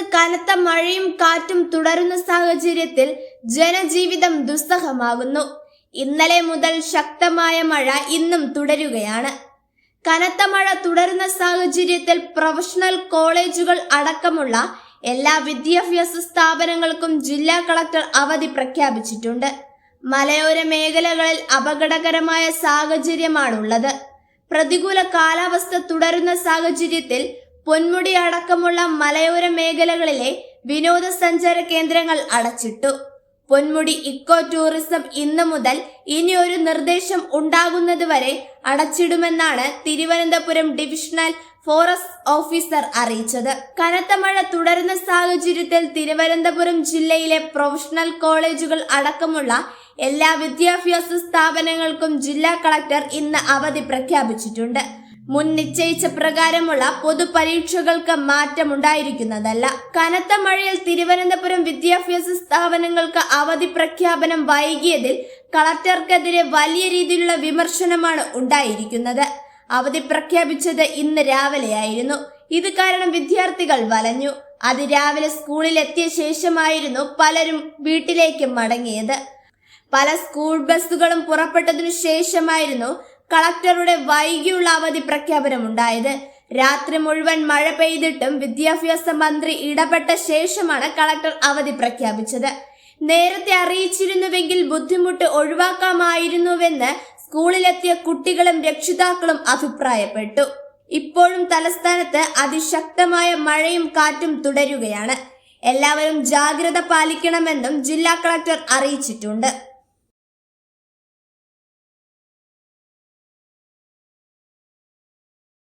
കനത്ത മഴയും കാറ്റും തുടരുന്ന സാഹചര്യത്തിൽ ജനജീവിതം ദുസ്സഹമാകുന്നു. ഇന്നലെ മുതൽ ശക്തമായ മഴ ഇന്നും തുടരുകയാണ്. കനത്ത മഴ തുടരുന്ന സാഹചര്യത്തിൽ പ്രൊഫഷണൽ കോളേജുകൾ അടക്കമുള്ള എല്ലാ വിദ്യാഭ്യാസ സ്ഥാപനങ്ങൾക്കും ജില്ലാ കളക്ടർ അവധി പ്രഖ്യാപിച്ചിട്ടുണ്ട്. മലയോര മേഖലകളിൽ അപകടകരമായ സാഹചര്യമാണുള്ളത്. പ്രതികൂല കാലാവസ്ഥ തുടരുന്ന സാഹചര്യത്തിൽ പൊന്മുടി അടക്കമുള്ള മലയോര മേഖലകളിലെ വിനോദസഞ്ചാര കേന്ദ്രങ്ങൾ അടച്ചിട്ടു. പൊന്മുടി ഇക്കോ ടൂറിസം ഇന്ന് മുതൽ ഇനി ഒരു നിർദ്ദേശം ഉണ്ടാകുന്നതുവരെ അടച്ചിടുമെന്നാണ് തിരുവനന്തപുരം ഡിവിഷണൽ ഫോറസ്റ്റ് ഓഫീസർ അറിയിച്ചത്. കനത്ത മഴ തുടരുന്ന സാഹചര്യത്തിൽ തിരുവനന്തപുരം ജില്ലയിലെ പ്രൊഫഷണൽ കോളേജുകൾ അടക്കമുള്ള എല്ലാ വിദ്യാഭ്യാസ സ്ഥാപനങ്ങൾക്കും ജില്ലാ കളക്ടർ ഇന്ന് അവധി പ്രഖ്യാപിച്ചിട്ടുണ്ട്. മുൻ നിശ്ചയിച്ച പ്രകാരമുള്ള പൊതുപരീക്ഷകൾക്ക് മാറ്റമുണ്ടായിരിക്കുന്നതല്ല. കനത്ത മഴയിൽ തിരുവനന്തപുരം വിദ്യാഭ്യാസ സ്ഥാപനങ്ങൾക്ക് അവധി പ്രഖ്യാപനം വൈകിയതിൽ കളക്ടർക്കെതിരെ വലിയ രീതിയിലുള്ള വിമർശനമാണ് ഉണ്ടായിരിക്കുന്നത്. അവധി പ്രഖ്യാപിച്ചത് ഇന്ന് രാവിലെയായിരുന്നു. ഇത് കാരണം വിദ്യാർത്ഥികൾ വലഞ്ഞു. അതിരാവിലെ സ്കൂളിൽ എത്തിയ ശേഷമായിരുന്നു പലരും വീട്ടിലേക്ക് മടങ്ങിയത്. പല സ്കൂൾ ബസ്സുകളും പുറപ്പെട്ടതിനു ശേഷമായിരുന്നു കളക്ടറുടെ വൈകിയുള്ള അവധി പ്രഖ്യാപനമുണ്ടായത്. രാത്രി മുഴുവൻ മഴ പെയ്തിട്ടും വിദ്യാഭ്യാസ മന്ത്രി ഇടപെട്ട ശേഷമാണ് കളക്ടർ അവധി പ്രഖ്യാപിച്ചത്. നേരത്തെ അറിയിച്ചിരുന്നുവെങ്കിൽ ബുദ്ധിമുട്ട് ഒഴിവാക്കാമായിരുന്നുവെന്ന് സ്കൂളിലെത്തിയ കുട്ടികളും രക്ഷിതാക്കളും അഭിപ്രായപ്പെട്ടു. ഇപ്പോഴും തലസ്ഥാനത്ത് അതിശക്തമായ മഴയും കാറ്റും തുടരുകയാണ്. എല്ലാവരും ജാഗ്രത പാലിക്കണമെന്നും ജില്ലാ കളക്ടർ അറിയിച്ചിട്ടുണ്ട്.